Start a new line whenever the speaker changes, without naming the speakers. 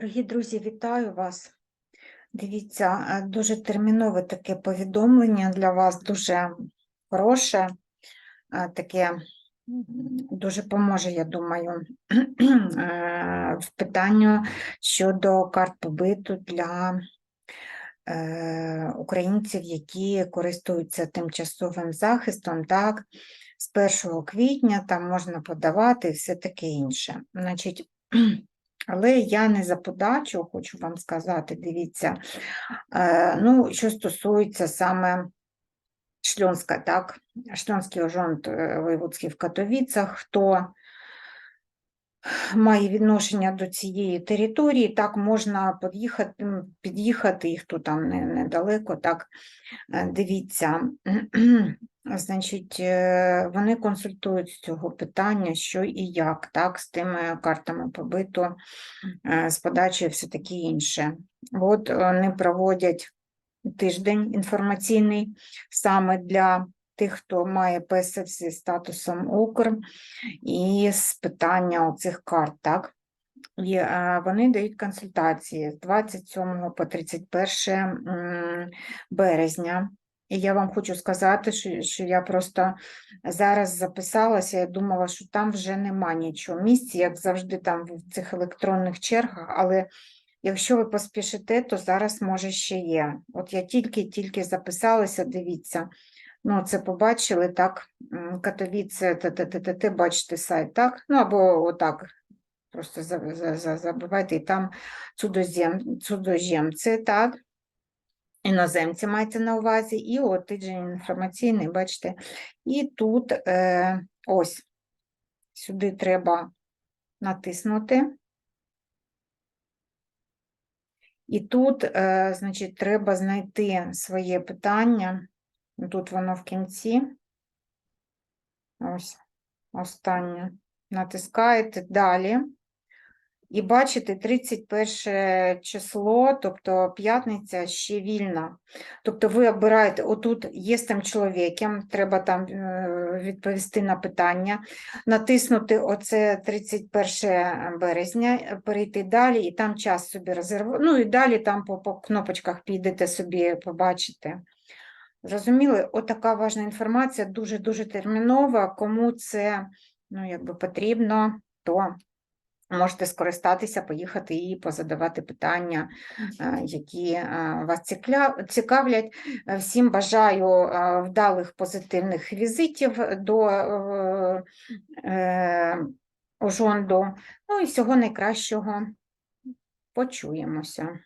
Дорогі друзі, вітаю вас. Дивіться, е, дуже термінове таке повідомлення для вас, дуже хороше, е, таке дуже поможе, я думаю, е, в питанню щодо карт побиту для українців, які користуються тимчасовим захистом, так, з 1 квітня там можна подавати і все таке інше. Значить, але я не за подачу, хочу вам сказати, дивіться, е, ну, що стосується саме Шльонська, так, Шльонський ожонт е, воєводський в Катовіцях, хто має відношення до цієї території, так можна під'їхати, під'їхати, і хто там недалеко, так, е, дивіться, значить, е, вони консультують з цього питання, що і як, так, з тими картами побиту, е, з подачею все таке інше. От вони проводять тиждень інформаційний саме для тих, хто має ПСФ зі статусом Укр, і з питання оцих карт, так? І е, вони дають консультації з 27 по 31 березня. І я вам хочу сказати, що, що я просто зараз записалася, я думала, що там вже нема нічого місця, як завжди там в цих електронних чергах, але якщо ви поспішите, то зараз може ще є. От я тільки-тільки записалася, дивіться. Ну, це побачили, так, Катовіце, т-т-т-т, бачите сайт, так? Ну, або отак, просто за- за- за- забивайте, і там цудозем, цудоземці, так, іноземці мається на увазі, і от тиждень інформаційний, бачите, і тут е, ось, сюди треба натиснути. І тут, е, значить, треба знайти своє питання. Тут воно в кінці. Ось останнє. Натискаєте далі. І бачите, 31 число, тобто п'ятниця ще вільна. Тобто ви обираєте, отут є з тим чоловіком, треба там е, відповісти на питання, натиснути оце 31 березня, перейти далі, і там час собі резервувати. Ну і далі там по, по кнопочках підете собі, побачите. Зрозуміли, отака важна інформація, дуже-дуже термінова. Кому це ну, якби потрібно, то можете скористатися, поїхати і позадавати питання, е, які е, вас цікавлять. Е, Всім бажаю вдалих позитивних візитів до Ожонду. Ну і всього найкращого. Почуємося.